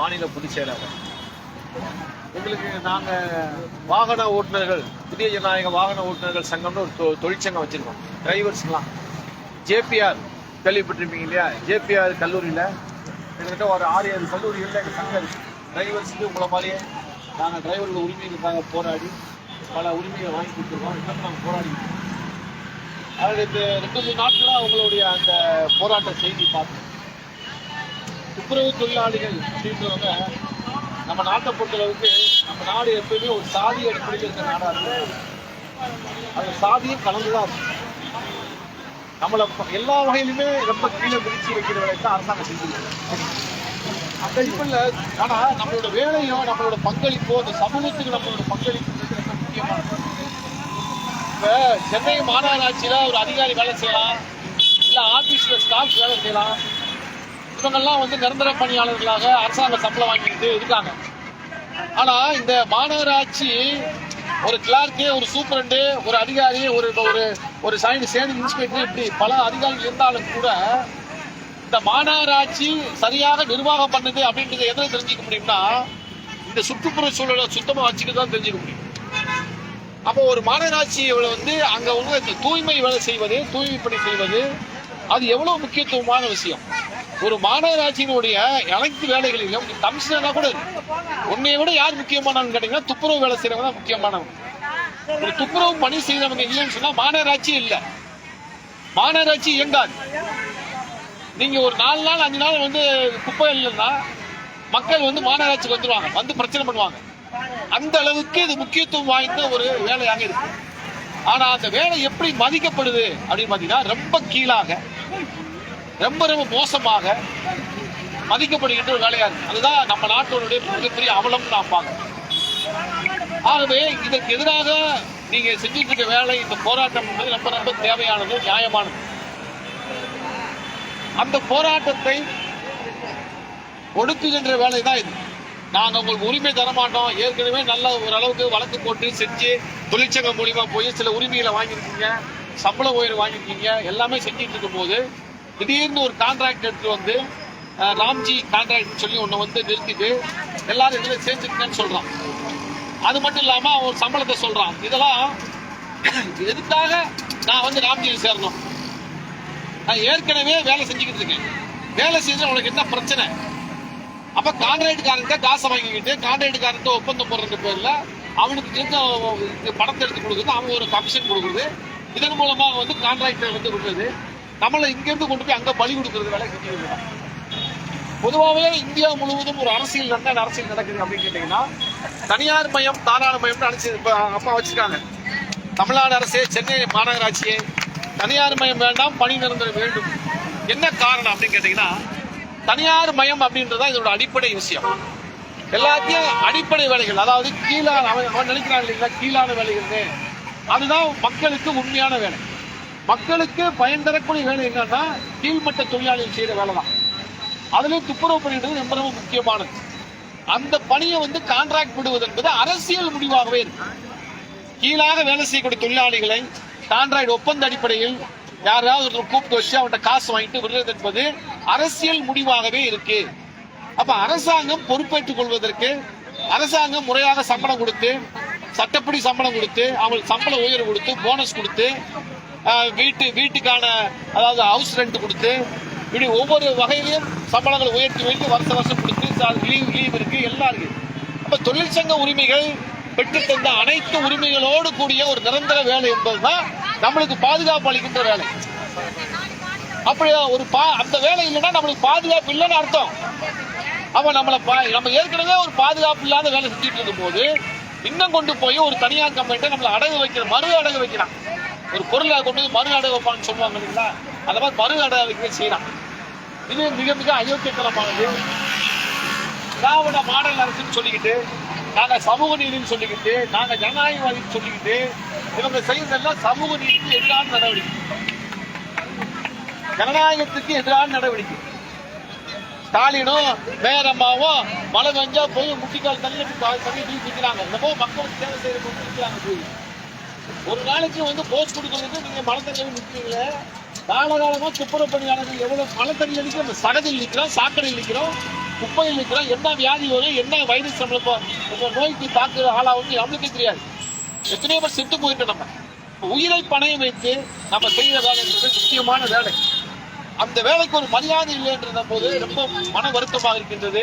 மாநில பொதுச் செயலாளர். உங்களுக்கு நாங்கள் வாகன ஓட்டுநர்கள் புதிய ஜனநாயக வாகன ஓட்டுநர்கள் சங்கம்னு ஒரு தொ- தொழிற்சங்கம் வச்சுருக்கோம். டிரைவர்ஸ்லாம் ஜேபிஆர் கேள்விப்பட்டிருப்பீங்க இல்லையா? ஜேபிஆர் கல்லூரியில் கிட்டத்தட்ட ஒரு ஆறு ஏழு கல்லூரிகளில் எங்கள் சங்கம் இருக்குது டிரைவர்ஸுக்கு உங்களை மாதிரியே நாங்கள் டிரைவர்கள் உரிமைகளுக்காக போராடி பல உரிமைகளை வாங்கி கொடுத்துருக்கோம். இன்னும் நாங்கள் போராடி அதில் இந்த ரெண்டு மூணு நாட்களாக உங்களுடைய அந்த போராட்ட செய்தி பார்த்தோம் துப்புரவு தொழிலாளிகள் அப்படின்றவங்க நம்ம நாட்டை பொறுத்தளவுக்கு நம்ம நாடு எப்பயுமே ஒரு சாதி அடிப்படையில் இருக்கிற நாடா இருக்கு. அது சாதியும் கலந்துதான் இருக்கு நம்மளை எல்லா வகையிலுமே ரொம்ப கீழே பிரிச்சு வைக்கிற வேலையை தான் அரசாங்கம் செஞ்சிருக்கு அந்த இப்ப ஆனா நம்மளோட வேலையோ நம்மளோட பங்களிப்போ அந்த சமூகத்துக்கு நம்மளோட பங்களிப்பு ரொம்ப முக்கியமானது. இப்ப சென்னை மாநகராட்சியில ஒரு அதிகாரி வேலை செய்யலாம் இல்ல ஆபீஸ்ல ஸ்டாஃப் வேலை செய்யலாம் இவங்கெல்லாம் வந்து நிரந்தர பணியாளர்களாக அரசாங்க சம்பளம் வாங்கிட்டு இருக்காங்க. ஆனா இந்த மாநகராட்சி ஒரு கிளார்க்கு ஒரு சூப்பரண்டு ஒரு அதிகாரி ஒரு ஒரு ஒரு சைன் சேனி இன்ஸ்பெக்டர் இப்படி பல அதிகாரிகள் இருந்தாலும் கூட இந்த மாநகராட்சி சரியாக நிர்வாகம் பண்ணுது அப்படின்றத எதை தெரிஞ்சுக்க முடியும்னா இந்த சுற்றுப்புற சூழலை சுத்தமா வச்சுக்க தான் தெரிஞ்சுக்க முடியும். அப்போ ஒரு மாநகராட்சியை வந்து அங்க உள்ள தூய்மை வேலை செய்வது தூய்மை பணி செய்வது அது எவ்வளவு முக்கியத்துவமான விஷயம்? ஒரு மாநகராட்சியினுடைய அனைத்து வேலைகளிலும் கமிஷனரா கூட உன்னைய விட யார் முக்கியமானவங்க கேட்டீங்கன்னா துப்புரவு வேலை செய்யறவங்க தான் முக்கியமானவங்க. ஒரு துப்புரவு பணி செய்யறவங்க இல்லைன்னு சொன்னா மாநகராட்சி இல்ல. மாநகராட்சி இயங்காது. நீங்க ஒரு நாலு நாள் அஞ்சு நாள் வந்து குப்பை இல்லைன்னா மக்கள் வந்து மாநகராட்சிக்கு வந்துருவாங்க. வந்து பிரச்சனை பண்ணுவாங்க. அந்த அளவுக்கு இது முக்கியத்துவம் வாய்ந்த ஒரு வேலையாக இருக்கு. ஆனா அந்த வேலை எப்படி மதிக்கப்படுது அப்படின்னு பாத்தீங்கன்னா ரொம்ப கீழாக ரொம்ப ரொம்ப மோசமாக மதிக்கப்படுகின்ற ஒரு வேலையாக இருக்கு. அதுதான் நம்ம நாட்டினுடைய மிகப்பெரிய அவலம் நான் பார்க்கிறேன். ஆகவே இதற்கு எதிராக நீங்க செஞ்சுட்டு இருக்க வேலை இந்த போராட்டம் என்பது ரொம்ப ரொம்ப தேவையானது நியாயமானது. அந்த போராட்டத்தை ஒடுக்குகின்ற வேலை தான் இது. நாங்க உங்களுக்கு உரிமை தர மாட்டோம். ஏற்கனவே நல்ல ஓரளவுக்கு வழக்கு போட்டு செஞ்சு தொழிற்சங்கம் மூலியமா போய் சில உரிமைகளை வாங்கியிருக்கீங்க சம்பள உயர்வு வாங்கியிருக்கீங்க எல்லாமே செஞ்சுட்டு இருக்கும் போது திடீர்னு ஒரு கான்ட்ராக்ட் எடுத்து வந்து ராம்ஜி கான்ட்ராக்ட் சொல்லி ஒன்று வந்து நிறுத்திட்டு எல்லாரும் இதில் சேர்ந்துருக்கேன்னு சொல்கிறான் அது மட்டும் இல்லாமல் அவன் ஒரு சம்பளத்தை சொல்கிறான் இதெல்லாம் எதுக்காக நான் வந்து ராம்ஜியில் சேரணும்? நான் ஏற்கனவே வேலை செஞ்சுக்கிட்டு இருக்கேன். வேலை செஞ்சு உனக்கு என்ன பிரச்சனை? அப்போ கான்ட்ராக்டுக்காரன்ட்ட காசை வாங்கிக்கிட்டு கான்ட்ராக்டுக்காரன்ட்ட ஒப்பந்தம் போடுறது பேரில் அவனுக்கு இருந்த பணத்தை எடுத்து கொடுக்குறது? அவன் ஒரு கமிஷன் கொடுக்குறது. இதன் மூலமாக வந்து கான்ட்ராக்டர் வந்து கொடுக்குறது நம்மளை இங்கிருந்து கொண்டு போய் அங்க பலி கொடுக்கறது வேலை செஞ்சுக்கிறது பொதுவாகவே இந்தியா முழுவதும் ஒரு அரசியல் நடந்த அரசியல் நடக்குது அப்படின்னு கேட்டீங்கன்னா தனியார் மயம் தாராள மயம்னு அடிச்சு இப்ப அப்பா வச்சிருக்காங்க. தமிழ்நாடு அரசே சென்னை மாநகராட்சியே தனியார் மயம் வேண்டாம் பணி நிரந்தரம் வேண்டும். என்ன காரணம் அப்படின்னு கேட்டீங்கன்னா தனியார் மயம் அப்படின்றது தான் இதோட அடிப்படை விஷயம். எல்லாத்தையும் அடிப்படை வேலைகள் அதாவது கீழான அவன் அவன் நினைக்கிறான் இல்லைங்களா கீழான வேலைகள்னு. அதுதான் மக்களுக்கு உண்மையான வேலை. மக்களுக்கு பயன் தரக்கூடிய வேலை என்னன்னா கீழ்மட்ட தொழிலாளிகள் செய்யற வேலை தான் அதுலயும் துப்புரவு பணின்றது ரொம்ப ரொம்ப முக்கியமானது. அந்த பணியை வந்து கான்ட்ராக்ட் விடுவது என்பது அரசியல் முடிவாகவே இருக்கு. கீழாக வேலை செய்யக்கூடிய தொழிலாளிகளை கான்ட்ராக்ட் ஒப்பந்த அடிப்படையில் யாராவது ஒருத்தர் கூப்பிட்டு வச்சு அவன்கிட்ட காசு வாங்கிட்டு விடுறது என்பது அரசியல் முடிவாகவே இருக்கு. அப்ப அரசாங்கம் பொறுப்பேற்றுக் கொள்வதற்கு அரசாங்கம் முறையாக சம்பளம் கொடுத்து சட்டப்படி சம்பளம் கொடுத்து அவங்களுக்கு சம்பள உயர்வு கொடுத்து போனஸ் கொடுத்து வீட்டு வீட்டுக்கான அதாவது ஹவுஸ் ரெண்ட் கொடுத்து இப்படி ஒவ்வொரு வகையிலையும் சம்பளங்களை உயர்த்தி உயர்த்தி வருஷம் வருஷம் கொடுத்து லீவ் லீவ் இருக்கு எல்லாம் இருக்கு. அப்ப தொழிற்சங்க உரிமைகள் பெற்று தந்த அனைத்து உரிமைகளோடு கூடிய ஒரு நிரந்தர வேலை என்பதுதான் நம்மளுக்கு பாதுகாப்பு அளிக்கின்ற வேலை. அப்படி ஒரு பா அந்த வேலை இல்லைன்னா நம்மளுக்கு பாதுகாப்பு இல்லைன்னு அர்த்தம். அப்ப நம்மளை பா- நம்ம ஏற்கனவே ஒரு பாதுகாப்பு இல்லாத வேலை செஞ்சுட்டு இருக்கும் போது இன்னும் கொண்டு போய் ஒரு தனியார் கம்பெனிட்ட நம்மளை அடகு வைக்கிற மறு அடகு வைக்கிறான். ஒரு பொருளாக கொண்டு வந்து மறு அடை வைப்பான்னு சொல்லுவாங்க இல்லைங்களா? அந்த மாதிரி மறு அடை வைக்க செய்யலாம். இது மிக மிக அயோக்கியத்தனமானது. திராவிட மாடல் அரசுன்னு சொல்லிக்கிட்டு நாங்க சமூக நீதினு சொல்லிக்கிட்டு நாங்க ஜனநாயகவாதின்னு சொல்லிக்கிட்டு இவங்க செய்யறதெல்லாம் சமூக நீதிக்கு எதிரான நடவடிக்கை. ஜனநாயகத்துக்கு எதிரான நடவடிக்கை. ஸ்டாலினும் மேயரம்மாவும் மழை பெஞ்சா போய் முட்டிக்கால் தண்ணி தண்ணி தூக்கி என்னமோ மக்களுக்கு சேவை செய்யற நிற்கிறாங்க ஒரு நாளைக்கு வந்து போஸ் கொடுக்கறதுக்கு நீங்க மழை தண்ணி நிற்கிறீங்களே காலகாலமா துப்புரவு பணியாளர்கள் எவ்வளவு மழை தண்ணி அந்த சகதியில் நிற்கிறோம் சாக்கடையில் நிற்கிறோம் குப்பையில் நிற்கிறோம் என்ன வியாதி வரும்? என்ன வைரஸ் நம்மளுக்கு இந்த நோய்க்கு தாக்குற ஆளாகும் நம்மளுக்கே தெரியாது. எத்தனையோ பேர் செத்து போயிட்டோம் நம்ம. உயிரை பணையம் வைத்து நம்ம செய்யற வேலைன்றது முக்கியமான வேலை. அந்த வேலைக்கு ஒரு மரியாதை இல்லை என்ற போது ரொம்ப மன வருத்தமாக இருக்கின்றது.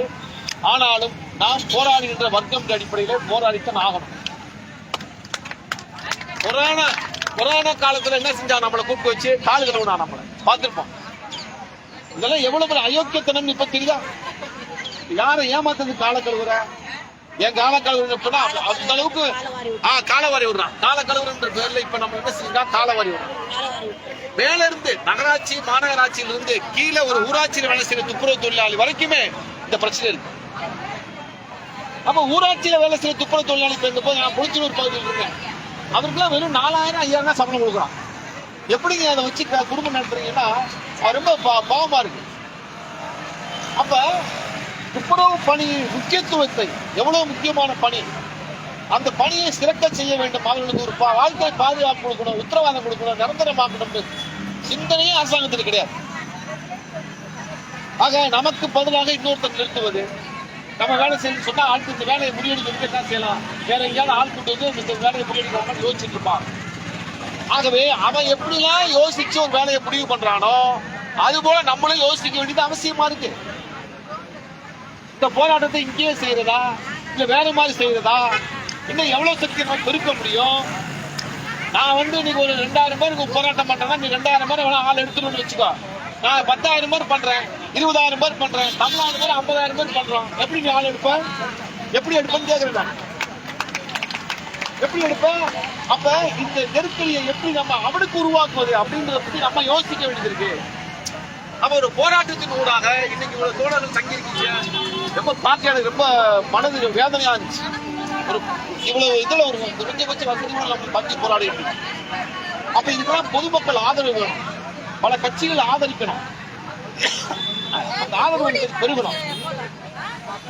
ஆனாலும் நாம் போராடுகின்ற வர்க்கம் அடிப்படையில் போராடித்தான் ஆகணும். கொரோனா கொரோனா காலத்துல என்ன செஞ்சா நம்மளை கூப்பிட்டு வச்சு கால் கழுவுனா நம்மளை? பார்த்திருப்போம். இதெல்லாம் எவ்வளவு பெரிய அயோக்கியத்தனம் இப்ப தெரியுதா? யாரை ஏமாத்தது கால கழுவுற? என் கால கழுவுறா அந்த அளவுக்கு ஆஹ் காலவாரி விடுறான். கால கழுவுறன்ற பேர்ல இப்ப நம்ம என்ன செஞ்சா காலவாரி விடுறோம். மேல இருந்து நகராட்சி மாநகராட்சியில இருந்து கீழே ஒரு ஊராட்சியில் வேலை செய்யற துப்புரவு தொழிலாளி வரைக்குமே இந்த பிரச்சனை இருக்கு. அப்ப ஊராட்சியில வேலை செய்யற துப்புரவு தொழிலாளி போது நான் புளிச்சூர் பகுதியில் இருக்கேன். அவருக்குலாம் வெறும் நாலாயிரம் ஐயாயிரம் தான் சம்பளம் கொடுக்குறான். எப்படிங்க அதை வச்சு குடும்பம் நடத்துறீங்கன்னா ரொம்ப பா- பாவமா இருக்கு. அப்ப துப்புரவு பணி முக்கியத்துவத்தை எவ்வளவு முக்கியமான பணி அந்த பணியை சிறக்க செய்ய வேண்டும். அவர்களுக்கு ஒரு பா- வாழ்க்கை பாதுகாப்பு கொடுக்கணும் உத்தரவாதம் கொடுக்கணும் நிரந்தரமாக்கணும் சிந்தனையே அரசாங்கத்தில் கிடையாது. ஆக நமக்கு பதிலாக இன்னொருத்தர் நிறுத்துவது நம்ம வேலை செஞ்சு சொன்னா ஆளுக்கு இந்த வேலையை முறியடிக்கிறதுக்கு என்ன செய்யலாம்? வேற எங்கேயாவது ஆள் கொண்டு வந்து இந்த வேலையை முறியடிக்கிறாங்க யோசிச்சுட்டு இருப்பான். ஆகவே அவன் எப்படிலாம் யோசிச்சு ஒரு வேலையை முடிவு பண்றானோ அது போல நம்மளும் யோசிக்க வேண்டியது அவசியமா இருக்கு. இந்த போராட்டத்தை இங்கேயே செய்யறதா? இல்ல வேற மாதிரி செய்யறதா? இன்னும் எவ்வளவு சக்தி நம்ம பெருக்க முடியும்? நான் வந்து இன்னைக்கு ஒரு ரெண்டாயிரம் பேருக்கு போராட்டம் பண்றேன்னா நீ ரெண்டாயிரம் பேர் ஆள் எடுத்துட்டு வச்சுக்கோ. நான் பத்தாயிரம் பேர் பண்றேன் இருபதாயிரம் பேர் பண்றேன் தமிழ்நாடு பேர் ஐம்பதாயிரம் பேர் பண்றோம். எப்படி நீ ஆள் எடுப்ப? எப்படி எடுப்பேன்னு கேக்குறேன் எப்படி எடுப்ப? அப்ப இந்த நெருக்கடியை எப்படி நம்ம அவனுக்கு உருவாக்குவது அப்படின்றத பத்தி நம்ம யோசிக்க வேண்டியது இருக்கு அப்ப ஒரு போராட்டத்தின் ஊடாக இன்னைக்கு இவ்வளவு தோழர்கள் தங்கியிருக்கீங்க. ரொம்ப பார்க்க எனக்கு ரொம்ப மனது வேதனையா இருந்துச்சு. ஒரு இவ்வளவு இதுல ஒரு குறைஞ்சபட்ச வசதிகள் நம்ம தங்கி போராடி அப்ப இதுக்கெல்லாம் பொதுமக்கள் ஆதரவு வேணும். பல கட்சிகள் ஆதரிக்கணும். அந்த ஆதரவு பெருகணும்.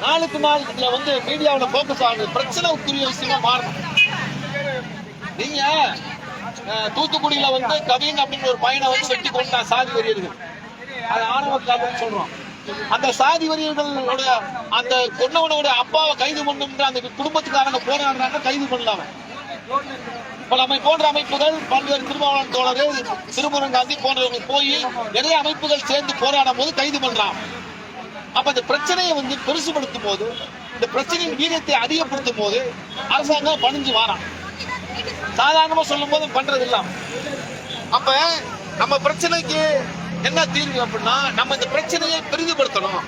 நாளுக்கு நாள் இதுல வந்து மீடியாவுல போக்கஸ் ஆகுது. பிரச்சனைக்குரிய விஷயமா மாறணும். நீங்க தூத்துக்குடியில வந்து கவின் அப்படின்னு ஒரு பையனை வந்து வெட்டி கொண்டான் சாதி வெறியர்கள் அது ஆணவ காதல் சொல்றோம். அந்த சாதி வெறியர்களோட அந்த கொன்னவனோட அப்பாவை கைது பண்ணுன்ற அந்த குடும்பத்துக்காரங்க போராடுறாங்க கைது பண்ணலாம பல அமை போன்ற அமைப்புகள் பல்வேறு திருமாவளவன் தோழர் திருமுருகன் காந்தி போய் நிறைய அமைப்புகள் சேர்ந்து போராடும் போது கைது பண்றான். அப்ப இந்த பிரச்சனையை வந்து பெருசுபடுத்தும் போது இந்த பிரச்சனையின் வீரியத்தை அதிகப்படுத்தும் போது அரசாங்கம் பணிஞ்சு வாரான். சாதாரணமா சொல்லும் போது பண்றது இல்லாம. அப்ப நம்ம பிரச்சனைக்கு என்ன தீர்வு அப்படின்னா நம்ம இந்த பிரச்சனையை பெரிதுபடுத்தணும்.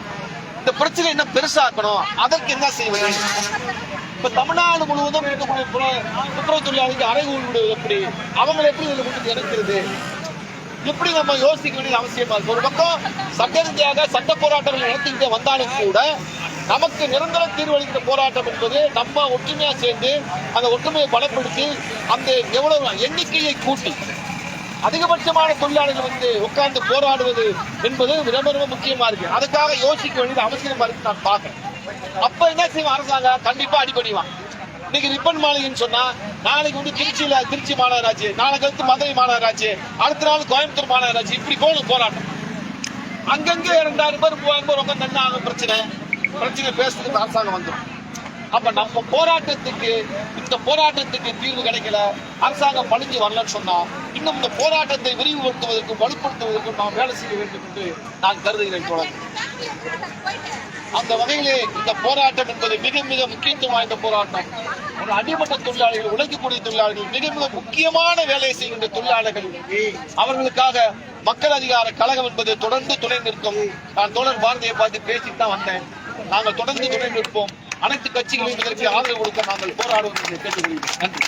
இந்த பிரச்சனை என்ன பெருசாக்கணும் அதற்கு என்ன செய்வது? இப்ப தமிழ்நாடு முழுவதும் இருக்கக்கூடிய துப்புரவு தொழிலாளிக்கு அறை விடுவது எப்படி? அவங்களை எப்படி இதில் கொண்டு இறக்கிறது எப்படி நம்ம யோசிக்க வேண்டியது அவசியமா இருக்கு? ஒரு பக்கம் சட்ட ரீதியாக சட்ட போராட்டங்கள் நடத்திக்கிட்டே வந்தாலும் கூட நமக்கு நிரந்தர தீர்வு அளிக்கிற போராட்டம் என்பது நம்ம ஒற்றுமையா சேர்ந்து அந்த ஒற்றுமையை பலப்படுத்தி அந்த எவ்வளவு எண்ணிக்கையை கூட்டி அதிகபட்சமான தொழிலாளர்கள் வந்து உட்கார்ந்து போராடுவது என்பது ரொம்ப ரொம்ப முக்கியமா இருக்கு. அதுக்காக யோசிக்க வேண்டியது அவசியமா இருக்கு நான் பார்க்கறேன். அப்ப என்ன செய்வான்? அரசாங்கம் கண்டிப்பா அடிபடிவான் இன்னைக்கு ரிப்பன் மாளிகைன்னு சொன்னா நாளைக்கு வந்து திருச்சியில திருச்சி மாநகராட்சி நாளைக்கு அடுத்து மதுரை மாநகராட்சி அடுத்த நாள் கோயம்புத்தூர் மாநகராட்சி இப்படி போகணும் போராட்டம். அங்கங்க ரெண்டாயிரம் பேர் மூவாயிரம் பேர் உட்காந்து என்ன ஆகும்? பிரச்சனை. பிரச்சனை பேசுறதுக்கு அரசாங்கம் வந்துடும் அப்ப நம்ம போராட்டத்துக்கு இந்த போராட்டத்துக்கு தீர்வு கிடைக்கல. அரசாங்கம் பழிஞ்சு வரலன்னு சொன்னா இன்னும் இந்த போராட்டத்தை விரிவுபடுத்துவதற்கும் வலுப்படுத்துவதற்கும் நாம் வேலை செய்ய வேண்டும் என்று நான் கருதுகிறேன் தோழர். அந்த வகையிலே இந்த போராட்டம் என்பது மிக மிக முக்கியத்துவம் வாய்ந்த போராட்டம். ஒரு அடிமட்ட தொழிலாளிகள் உழைக்கக்கூடிய தொழிலாளிகள் மிக மிக முக்கியமான வேலையை செய்கின்ற தொழிலாளர்கள். அவர்களுக்காக மக்கள் அதிகார கழகம் என்பது தொடர்ந்து துணை நிற்கும். நான் தோழர் பாரதியை பார்த்து பேசிட்டு தான் வந்தேன். நாங்கள் தொடர்ந்து துணை நிற்போம். அனைத்து கட்சிகளையும் இதற்கு ஆதரவு கொடுக்க நாங்கள் போராடுவோம் என்று கேட்டுக்கொள்கிறேன். நன்றி.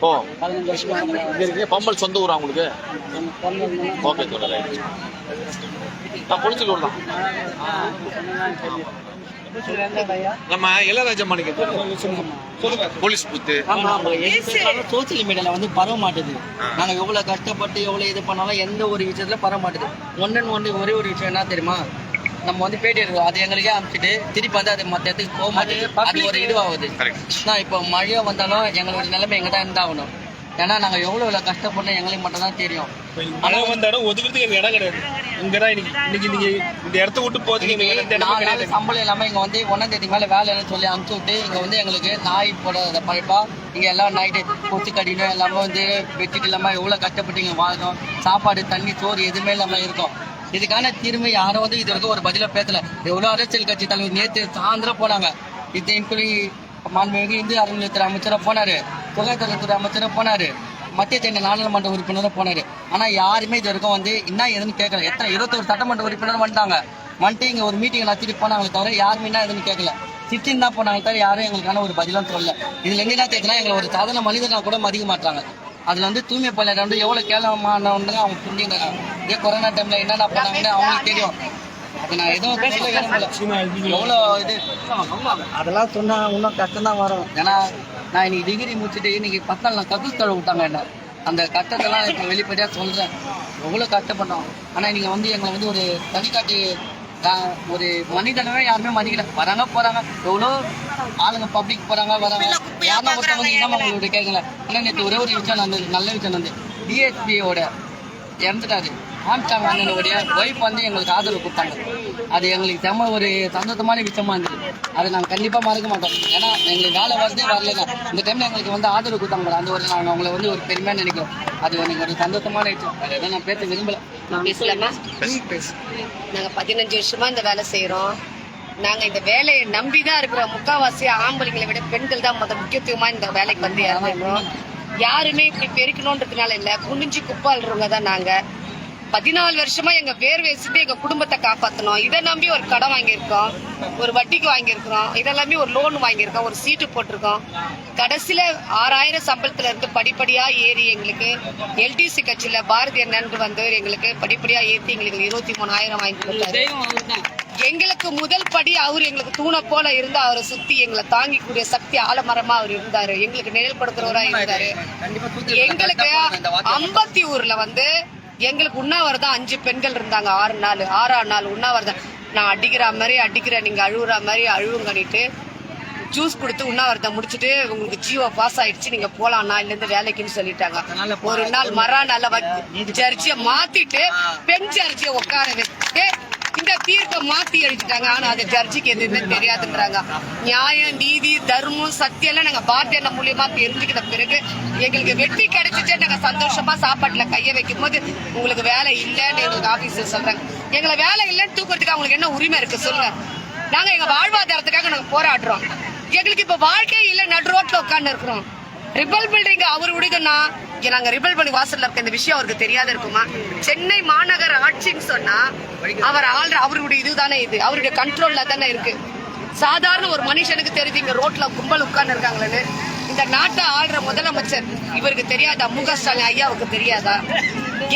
ஓ பதினஞ்சு வருஷமா இருக்கீங்க பம்பல் சொந்த ஊரா உங்களுக்கு? ஓகே தோழர். ரைட் நான் பொலிச்சலூர் தான் நம்ம இளையராஜா மாணிக்கம் போலீஸ் புத்து. சோசியல் மீடியால வந்து பரவ மாட்டுது நாங்க எவ்வளவு கஷ்டப்பட்டு எவ்வளவு இது பண்ணாலும் எந்த ஒரு விஷயத்துல பரவ மாட்டுது ஒன்னு ஒன்று ஒரே ஒரு விஷயம் என்ன தெரியுமா? நம்ம வந்து பேட்டி எடுக்கிறோம் அது எங்களுக்கே அனுப்பிச்சிட்டு திருப்பி வந்து அது மற்ற இடத்துக்கு போக மாட்டேங்குது. அது ஒரு இதுவாகுது. கரெக்ட் நான் இப்போ மழையோ வந்தாலும் எங்களோட நிலைமை எங்க தான் இருந்தாகணும் ஏன்னா நாங்க எவ்வளவு இவ்வளவு கஷ்டப்படணும் எங்களுக்கு மட்டும் தான் தெரியும். மழை வந்தாலும் ஒதுக்குறதுக்கு எனக்கு இடம் கிடையாது. இங்கதான் இன்னைக்கு இன்னைக்கு நீங்க இந்த இடத்த விட்டு இடமே நாலு நாள் சம்பளம் இல்லாம இங்க வந்து ஒன்னாம் தேதி மேல வேலைன்னு சொல்லி அனுப்பிச்சு விட்டு இங்க வந்து எங்களுக்கு நாய் போட பழப்பா இங்க எல்லாம் நைட்டு கொத்து கடினோம் எல்லாமே வந்து பெட்ஷீட் இல்லாம எவ்வளவு கஷ்டப்பட்டு இங்க வாழ்றோம் சாப்பாடு தண்ணி சோறு எதுவுமே இல்லாம இருக்கும். இதுக்கான தீர்வு யாரும் வந்து இது வரைக்கும் ஒரு பதில பேசல. எவ்வளவு அரசியல் கட்சி தலைவர் நேற்று சாயந்தரம் போனாங்க. இது இன்குலி மாண்புமிகு இந்திய அறநிலையத்துறை அமைச்சராக போனாரு. சுகாதாரத்துறை அமைச்சரா போனாரு. மத்திய சென்னை நாடாளுமன்ற உறுப்பினரும் போனாரு. ஆனா யாருமே இது வரைக்கும் வந்து என்ன ஏதுன்னு கேட்கல எத்தனை? இருபத்தொரு சட்டமன்ற உறுப்பினர் வந்துட்டாங்க. வந்துட்டு இங்க ஒரு மீட்டிங் நடத்திட்டு போனாங்களே தவிர யாருமே என்ன ஏதுன்னு கேட்கல சிட்டின் தான் போனாங்க தவிர யாரும் எங்களுக்கான ஒரு பதிலும் சொல்லல. இதுல என்ன தெரியுதுன்னா எங்களை ஒரு சாதாரண மனிதனா கூட மதிக்க மாட்டாங்க அதுல வந்து தூய்மை பணியாளர் வந்து எவ்வளவு கேவலமானவங்க அவங்க புரிஞ்சுக்கிறாங்க இதே கொரோனா டைம்ல என்னென்ன பண்ணாங்கன்னு அவங்களுக்கு தெரியும். அது நான் எதுவும் பேசல எவ்வளோ இது? அதெல்லாம் சொன்னா இன்னும் கஷ்டம் தான் வரும். ஏன்னா நான் இன்னைக்கு டிகிரி முடிச்சுட்டு இன்னைக்கு பத்து நாள் நான் கக்கூஸ் தழை விட்டாங்க என்ன? அந்த கஷ்டத்தெல்லாம் இப்போ வெளிப்படையா சொல்றேன். எவ்வளோ கஷ்டப்பட்டோம். ஆனா நீங்க வந்து எங்களை வந்து ஒரு தனிக்காட்டி ஒரு மனிதனவே யாருமே மதிக்கல. வராங்க போறாங்க. எவ்வளோ ஆளுங்க பப்ளிக் போறாங்க வராங்க. உங்களோட கேட்கல ஆனா நேற்று ஒரே ஒரு விஷயம் நடந்தது. நல்ல விஷயம் நடந்தது. டிஎஸ்பியோட இறந்துட்டாரு. ஆம்ஸ்டாங் அண்ணனுடைய ஒய்ஃப் வந்து எங்களுக்கு ஆதரவு கொடுத்தாங்க. அது எங்களுக்கு செம்ம ஒரு சந்தோஷமான விஷயமா இருந்தது. அதை நாங்கள் கண்டிப்பாக மறக்க மாட்டோம். ஏன்னா எங்களுக்கு வேலை வருதே வரலங்க. இந்த டைம்ல எங்களுக்கு வந்து ஆதரவு கொடுத்தாங்க அந்த ஒரு நாங்கள் அவங்கள வந்து ஒரு பெருமையா நினைக்கிறோம். அது எனக்கு ஒரு சந்தோஷமான விஷயம். அதை நான் பேச விரும்பல. பேசலாமா நாங்க பதினஞ்சு வருஷமா இந்த வேலை செய்யறோம் நாங்க இந்த வேலையை நம்பி தான் இருக்கிறோம். முக்காவாசி ஆம்பளைங்களை விட பெண்கள் தான் முத முக்கியத்துவமா இந்த வேலைக்கு வந்து இறந்துருக்கோம் யாருமே இப்படி பெருக்கணுன்றதுனால இல்ல குனிஞ்சு குப்பாளுறவங்க தான் நாங்க. பதினாலு வருஷமா எங்க பேர் வச்சுட்டு எங்க குடும்பத்தை காப்பாத்தணும். இதை நம்பி ஒரு கடன் வாங்கியிருக்கோம் ஒரு வட்டிக்கு வாங்கியிருக்கிறோம். இதெல்லாமே ஒரு லோன் வாங்கியிருக்கோம் ஒரு சீட்டு போட்டிருக்கோம். கடைசியில ஆறாயிரம் சம்பளத்துல இருந்து படிப்படியா ஏறி எங்களுக்கு எல்டிசி கட்சியில பாரதிய நன்று வந்து எங்களுக்கு படிப்படியா ஏற்றி எங்களுக்கு இருபத்தி மூணாயிரம் வாங்கி கொடுத்தாரு. எங்களுக்கு முதல் படி அவர் எங்களுக்கு தூணை போல இருந்து அவரை சுத்தி எங்களை தாங்கிக்கூடிய சக்தி ஆலமரமா அவர் இருந்தாரு. எங்களுக்கு நிழல் கொடுக்கிறவரா இருந்தாரு. எங்களுக்கு அம்பத்தி ஊர்ல வந்து எங்களுக்கு உண்ணாவிரதம் அஞ்சு பெண்கள் இருந்தாங்க. ஆறு நாள் ஆறாம் நாள் உண்ணாவிரதம். நான் அடிக்கிற மாதிரி அடிக்கிறேன் நீங்க அழுகுற மாதிரி அழுவுங்கன்னிட்டு ஜூஸ் கொடுத்து உண்ணாவிரதம் முடிச்சிட்டு உங்களுக்கு ஜியோ பாஸ் ஆயிடுச்சு நீங்க போலாம் நாள்ல இருந்து வேலைக்குன்னு சொல்லிட்டாங்க. ஒரு நாள் மறா நாள் சர்ச்சைய மாத்திட்டு பெண் சர்ச்சைய உட்கார வச்சு இந்த தீர்ப்பை மாத்தி அழிச்சிட்டாங்க ஆனா அது ஜட்ஜிக்கு எதுவுமே தெரியாதுன்றாங்க. நியாயம் நீதி தர்மம் சத்தியம் எல்லாம் நாங்க பாரதிய மூலியமா தெரிஞ்சுக்கிட்ட பிறகு எங்களுக்கு வெற்றி கிடைச்சிச்சே நாங்க சந்தோஷமா சாப்பாட்டுல கைய வைக்கும் போது உங்களுக்கு வேலை இல்லைன்னு எங்களுக்கு ஆபீசர் சொல்றாங்க. எங்களை வேலை இல்லைன்னு தூக்குறதுக்கு அவங்களுக்கு என்ன உரிமை இருக்கு சொல்லுங்க. நாங்க எங்க வாழ்வாதாரத்துக்காக நாங்க போராடுறோம். எங்களுக்கு இப்ப வாழ்க்கையே இல்ல நடு ரோட்ல உட்கார்ந்து இருக்கிறோம் ரிபல் பில்டிங் அவர் விடுதுன்னா நாங்க ரிபல் பண்ணி வாசல்ல இருக்க இந்த விஷயம் அவருக்கு தெரியாத இருக்குமா? சென்னை மாநகர ஆட்சின்னு சொன்னா அவர் ஆள் அவருடைய இதுதானே இது. அவருடைய கண்ட்ரோல்ல தானே இருக்கு. சாதாரண ஒரு மனுஷனுக்கு தெரியுது இங்க ரோட்ல கும்பல் உட்கார்ந்து இருக்காங்களேன்னு. இந்த நாட்டை ஆள்ற முதலமைச்சர் இவருக்கு தெரியாதா? முக ஸ்டாலின் ஐயாவுக்கு தெரியாதா?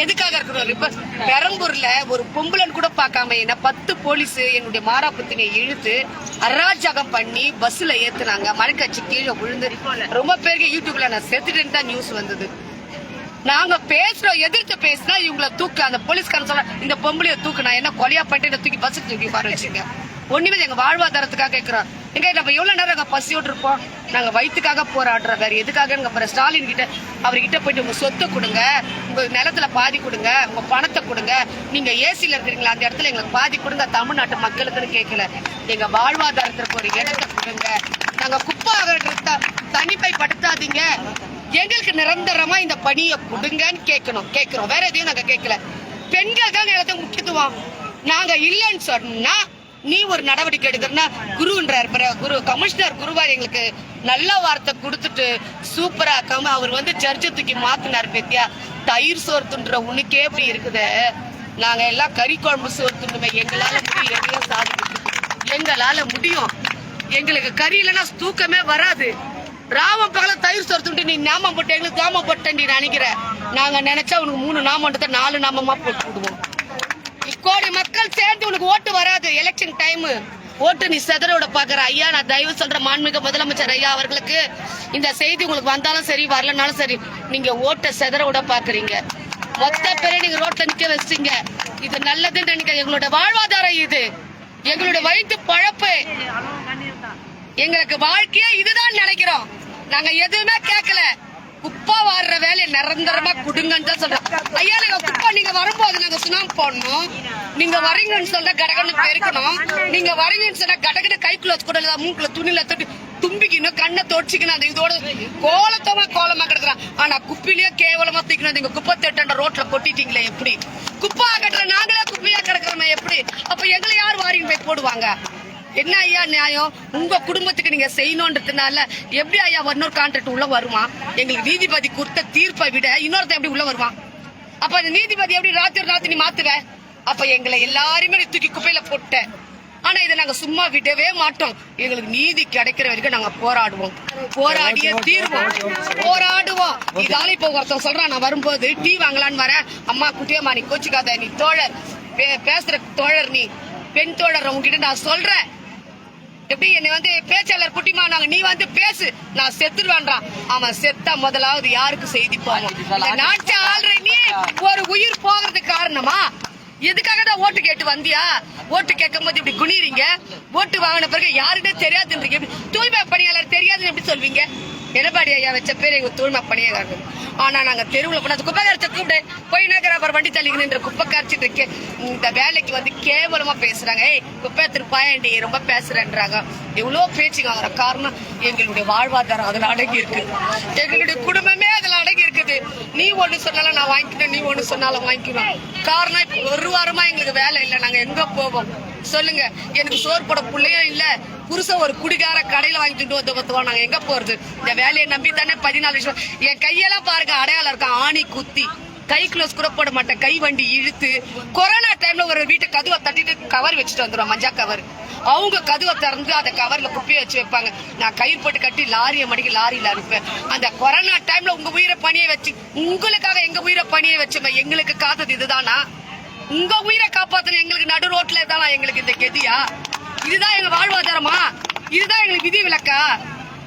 எதுக்காக இருக்கணும்? இப்ப பெரம்பூர்ல ஒரு பொம்பளன் கூட பார்க்காம என்ன பத்து போலீஸ் என்னுடைய மாராபத்தினை இழுத்து அராஜகம் பண்ணி பஸ்ல ஏத்துனாங்க. மழைக்காட்சி கீழே விழுந்து ரொம்ப பேருக்கு யூடியூப்ல நான் செத்துட்டேன்னு தான் நியூஸ் வந்தது. நாங்க பேசுறோம் எதிர்த்து பேசினா இவங்கள தூக்கு அந்த போலீஸ்காரன் சொல்ல இந்த பொம்பளைய தூக்கு நான் என்ன கொலையா பண்ணிட்டு தூக்கி பஸ் தூக்கி பாரு வச்சுங்க ஒண்ணுமே எங்க வாழ்வாதாரத்துக்காக கேட்கிறோம் எங்க நம்ம எவ்வளவு நேரம் அங்க பசியோட்டு இருப்போம் நாங்க வயிற்றுக்காக போராடுறோம் வேற எதுக்காக? அப்புறம் ஸ்டாலின் கிட்ட அவர்கிட்ட போயிட்டு உங்க சொத்தை கொடுங்க உங்க நிலத்துல பாதி கொடுங்க உங்க பணத்தை கொடுங்க. நீங்க ஏசில இருக்கிறீங்களா? அந்த இடத்துல எங்களுக்கு பாதி கொடுங்க. தமிழ்நாட்டு மக்களுக்குன்னு கேட்கல எங்க வாழ்வாதாரத்திற்கு ஒரு இடத்தை கொடுங்க. நாங்க குப்பை தனிப்பை படுத்தாதீங்க எங்களுக்கு நிரந்தரமா இந்த பணியை கொடுங்கன்னு கேட்கணும். கேட்கிறோம். வேற எதையும் நாங்க கேட்கல. பெண்கள் தான் எல்லாத்தையும் முக்கியத்துவம் நாங்க இல்லைன்னு சொன்னா நீ ஒரு நடவடிக்கை எடுக்கிறனா குருன்றார். குரு கமிஷனர் குருவார் எங்களுக்கு நல்ல வார்த்தை கொடுத்துட்டு சூப்பரா இருக்காம அவர் வந்து சர்ச்சை தூக்கி மாத்தினார் பேத்தியா. தயிர் சோறு துண்டுற உனக்கே எப்படி இருக்குதே. நாங்க எல்லாம் கறி குழம்பு சோறு துண்டுமே எங்களால முடியும். எங்களையும் சாதிக்கும் எங்களால முடியும். எங்களுக்கு கறி இல்லைன்னா தூக்கமே வராது. ராமம் பகல தயிர் சொருத்துட்டு நீ நாமம் போட்டு எங்களுக்கு நாமம் போட்டேன் நீ நினைக்கிற நாங்க நினைச்சா உனக்கு மூணு நாமன்றத நாலு நாமமா போட்டு விடுவோம். கோடி மக்கள் சேர்ந்து உனக்கு ஓட்டு வராது எலெக்ஷன் டைம் ஓட்டு நீ செதற விட பாக்குற. ஐயா நான் தயவு சொல்ற மாண்புமிகு முதலமைச்சர் ஐயா அவர்களுக்கு இந்த செய்தி உங்களுக்கு வந்தாலும் சரி வரலனாலும் சரி நீங்க ஓட்டை செதற விட பாக்குறீங்க. மொத்த பேரை நீங்க ரோட்ல நிக்க வச்சிட்டீங்க. இது நல்லதுன்னு நினைக்க எங்களோட வாழ்வாதாரம் இது. எங்களுடைய வயிற்று பழப்பு. எங்களுக்கு வாழ்க்கையே இதுதான் நினைக்கிறோம். நாங்க எதுவுமே கேட்கல. குப்பை வாடுற வேலையை நிரந்தரமா குடுங்கன்னு தான் சொல்றோம். ஐயா நீங்க குப்பா நீங்க வரும்போது நாங்க சுனாம் போடணும். நீங்க வரீங்கன்னு சொன்னா கடகன்னு பெருக்கணும். நீங்க வரீங்கன்னு சொன்னா கடகட கைக்குள்ள வச்சு கூட மூக்குல துணில தொட்டு தும்பிக்கணும் கண்ணை தொடச்சிக்கணும் அந்த இதோட கோலத்தமா கோலமா கிடக்குறான் ஆனா குப்பிலேயே கேவலமா தூக்கணும் நீங்க குப்பை தேட்டாண்ட ரோட்ல கொட்டிட்டீங்களே எப்படி? குப்பை கட்டுற நாங்களே குப்பையா கிடக்குறோமே எப்படி? அப்ப எங்களை யார் வாரின்னு போய் போடுவாங்க? என்ன ஐயா நியாயம்? உங்க குடும்பத்துக்கு நீங்க செய்யணுன்றதுனால எப்படி ஐயா இன்னொரு கான்ட்ராக்ட் உள்ள வருமா? எங்களுக்கு நீதிபதி கொடுத்த தீர்ப்பை விட இன்னொருத்தன் எப்படி உள்ள வருவான்? அப்ப நீதிபதி எப்படி ராத்திரி ராத்திரி நீ மாத்துவ? அப்ப எங்களை எல்லாருமே நீ தூக்கி குப்பையில போட்ட. ஆனா இதை நாங்க சும்மா விடவே மாட்டோம். எங்களுக்கு நீதி கிடைக்கிற வரைக்கும் நாங்க போராடுவோம். போராடிய தீர்வோம். போராடுவோம். இதால இப்ப ஒருத்தன் சொல்றான் நான் வரும்போது டீ வாங்கலான்னு வரேன். அம்மா குட்டியம்மா நீ கோச்சிக்காத நீ தோழர். பேசுற தோழர் நீ. பெண் தோழர் உங்ககிட்ட நான் சொல்றேன். எப்படி என்னை வந்து பேச்சாளர் குட்டிமா நாங்க நீ வந்து பேசு நான் செத்துருவேன்றான் அவன் செத்தா முதலாவது யாருக்கு செய்தி இந்த நாட்டை ஆள்ற ஒரு உயிர் போகிறதுக்கு காரணமா? எதுக்காக தான் ஓட்டு கேட்டு வந்தியா? ஓட்டு கேட்கும் போது இப்படி குனிறீங்க ஓட்டு வாங்கின பிறகு யாருன்னே தெரியாதுன்றீங்க. தூய்மை பணியாளர் தெரியாதுன்னு எப்படி சொல்வீங்க? எடப்பாடி ஐயா வச்ச பேர் எங்க தூய்மை பணியாளர் ஆனா நாங்க தெருவுல போனா அந்த குப்பை கரைச்ச கூப்பிடு போய் நகர அப்புறம் வண்டி தள்ளிக்கணுன்ற குப்பை கரைச்சிட்டு இருக்கு. இந்த வேலைக்கு வந்து கேவலமா பேசுறாங்க. ஏய் குப்பை திருப்பாயண்டி ரொம்ப பேசுறேன்றாங்க. எவ்வளவு பேச்சுக்கு வர காரணம் எங்களுடைய வாழ்வாதாரம் அதுல அடங்கி இருக்கு. எங்களுடைய குடும்பமே அதுல அடங்கி இருக்குது. நீ ஒண்ணு சொன்னாலும் நான் வாங்கிக்கிறேன் நீ ஒண்ணு சொன்னாலும் வாங்கிக்குவேன் காரணம் ஒரு வாரமா எங்களுக்கு வேலை இல்லை. நாங்க எங்க போவோம்? சொல்லுங்க. எனக்கு சோறு போட பிள்ளையும் இல்ல. புருஷன் ஒரு குடிகார கடையில வாங்கிட்டு வந்து பத்துவோம் நாங்க எங்க போறது? இந்த வேலையை நம்பி தானே பதினாலு வருஷம் என் கையெல்லாம் பாருங்க அடையாளம் இருக்கான் ஆணி குத்தி. கை க்ளோஸ் கூட போட மாட்டேன். கை வண்டி இழுத்து கொரோனா டைம்ல ஒரு வீட்டு கதுவை தட்டிட்டு கவர் வச்சுட்டு வந்துடும் மஞ்சா கவர். அவங்க கதுவை திறந்து அந்த கவர்ல குப்பையை வச்சு வைப்பாங்க. நான் கயிறு போட்டு கட்டி லாரியை மடிக்க லாரியில அனுப்பேன் அந்த கொரோனா டைம்ல உங்க உயிரை பணியை வச்சு உங்களுக்காக எங்க உயிரை பணியை வச்சுப்பேன் எங்களுக்கு காத்தது இதுதானா? உங்க உயிரை காப்பாத்தணும் எங்களுக்கு நடு ரோட்ல தானா எங்களுக்கு இந்த கெதியா? இதுதான் எங்க வாழ்வாதாரமா? இதுதான் எங்களுக்கு விதி விளக்கா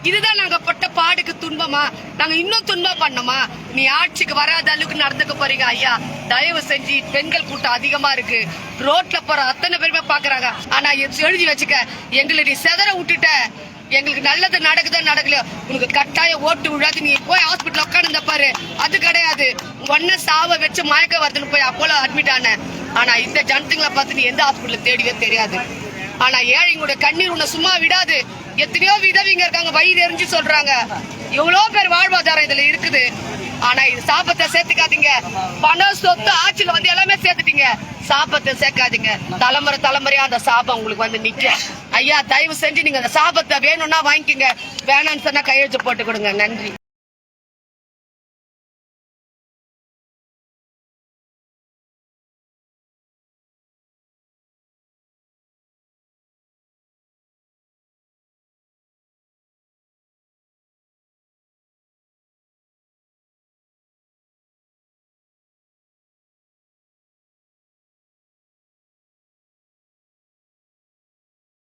இதுதான் நாங்க பட்ட பாடுக்கு துன்பமா? நாங்க இன்னும் துன்பம் பண்ணோமா? நீ ஆட்சிக்கு வராத அளவுக்கு நடந்துக்க போறீங்க ஐயா. தயவு செஞ்சு பெண்கள் கூட்டம் அதிகமா இருக்கு. ரோட்ல போற அத்தனை பேருமே பாக்குறாங்க. ஆனா எழுதி வச்சுக்க. எங்களை நீ செதற விட்டுட்ட. எங்களுக்கு நல்லது நடக்குதோ நடக்கலையோ உனக்கு கட்டாயம் ஓட்டு விழாது. நீ போய் ஹாஸ்பிட்டல் உட்காந்து பாரு. அது கிடையாது. ஒன்ன சாவ வச்சு மயக்க வருதுன்னு போய் அப்போலோ அட்மிட் ஆன. ஆனா இந்த ஜனத்துங்களை பார்த்து நீ எந்த ஹாஸ்பிட்டல் தேடியோ தெரியாது. ஆனா ஏழைங்களுடைய கண்ணீர் உன்னை சும்மா விடாது. எத்தனையோ விதவிங்க இருக்காங்க வயிறு எரிஞ்சு சொல்றாங்க. இவ்வளோ பேர் வாழ்வாதாரம் இதுல இருக்குது? ஆனா இது சாபத்தை சேர்த்துக்காதீங்க. பணம் சொத்து ஆட்சியில வந்து எல்லாமே சேர்த்துட்டீங்க. சாபத்தை சேர்க்காதீங்க. தலைமுறை தலைமுறையா அந்த சாபம் உங்களுக்கு வந்து நிக்க ஐயா தயவு செஞ்சு நீங்க அந்த சாபத்தை வேணும்னா வாங்கிக்கோங்க. வேணாம்னு சொன்னா கையெழுத்து போட்டு கொடுங்க. நன்றி.